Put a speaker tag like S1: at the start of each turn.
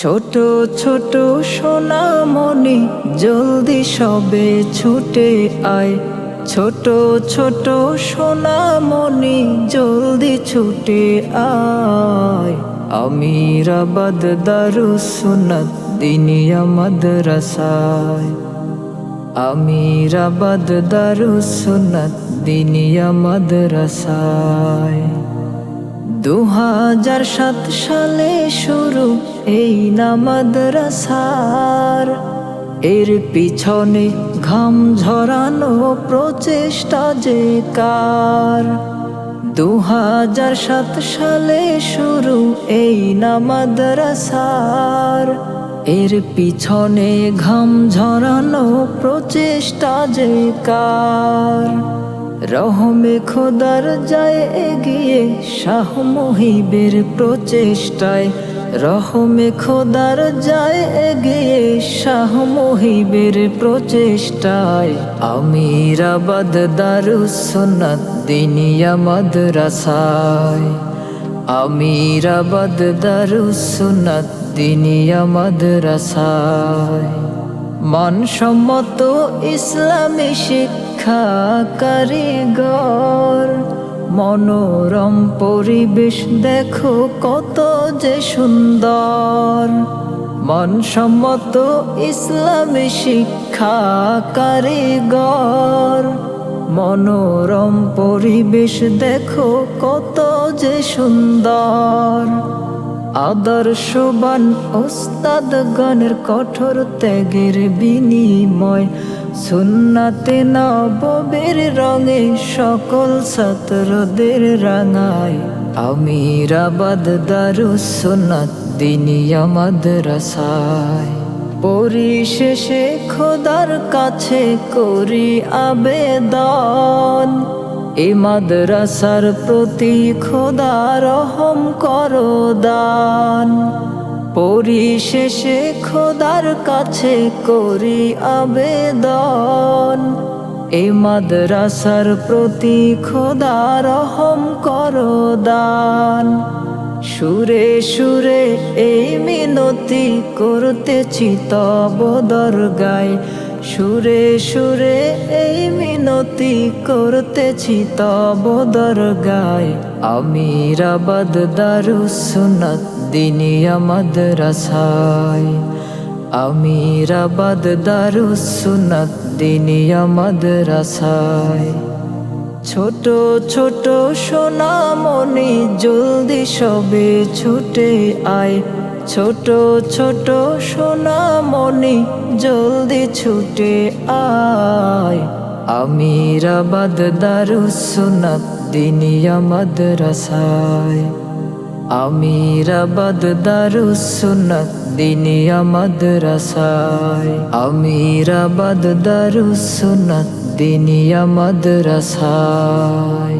S1: ছোট ছোট সোনামণি, জলদি সবে ছুটে আয়। ছোট ছোট সোনামণি, জলদি ছুটে আয়। আমিরাবাদ দারুসুন্নাত দিনিয়া মাদ্রাসায় আমিরাবাদ দারুসুন্নাত দিনিয়া মাদ্রাসায় দু হাজার সাত সালে শুরু এই না মাদ্রাসার এর পিছনে ঘাম ঝরানো প্রচেষ্টা যে কার। দু হাজার সাত সালে শুরু এই না মাদ্রাসার এর পিছনে ঘাম ঝরানো প্রচেষ্টা যে কার। রহমে খোদার যায় এগিয়ে শাহ মহিবের প্রচেষ্টায়। রহমে খোদার যায় এগিয়ে শাহ মহিবের প্রচেষ্টায়। আমিরাবাদ দারুসুন্নাত দিনিয়া মাদ্রাসায় আমিরাবাদ দারুসুন্নাত দিনিয়া মাদ্রাসায় মানসম্মত ইসলামী শিক্ষা কারিগর মনোরম পরিবেশ দেখো কত যে সুন্দর। মানসম্মত ইসলামী শিক্ষা কারিগর মনোরম পরিবেশ দেখো কত যে সুন্দর। আদর্শবান ওস্তাদগণের কঠোর ত্যাগের বিনিময় সুন্নাতে নববের রঙে সকল ছাত্রদের রাঙায়। আমিরাবাদ দারুসুন্নাত দিনিয়া মাদ্রাসায়। পরিশেষে খোদার কাছে করি আবেদন। এ মাদ্রাসার প্রতি খোদা রহম করো দান। পরিশেষে খোদার কাছে করি আবেদন। এ মাদ্রাসার প্রতি খোদা রহম করো দান। সুরে সুরে এই মিনতি করতেছি তব দরগায়। সুরে সুরে এই মিনতি করতেছি তব দরগায়। আমিরাবাদ দারুসুন্নাত দিনিয়া মাদ্রাসায়। আমিরাবাদ দারুসুন্নাত দিনিয়া মাদ্রাসায়। ছোট ছোট সোনামণি জলদি সবে ছুটে আয়। ছোট ছোট সোনামণি জলদি ছুটে আয়। আমিরাবাদ দারুসুন্নাত দিনিয়া মাদ্রাসায়। আমিরাবাদ দারুসুন্নাত দিনিয়া মাদ্রাসায় আমিরাবাদ দারুসুন্নাত দিনিয়া মাদ্রাসায়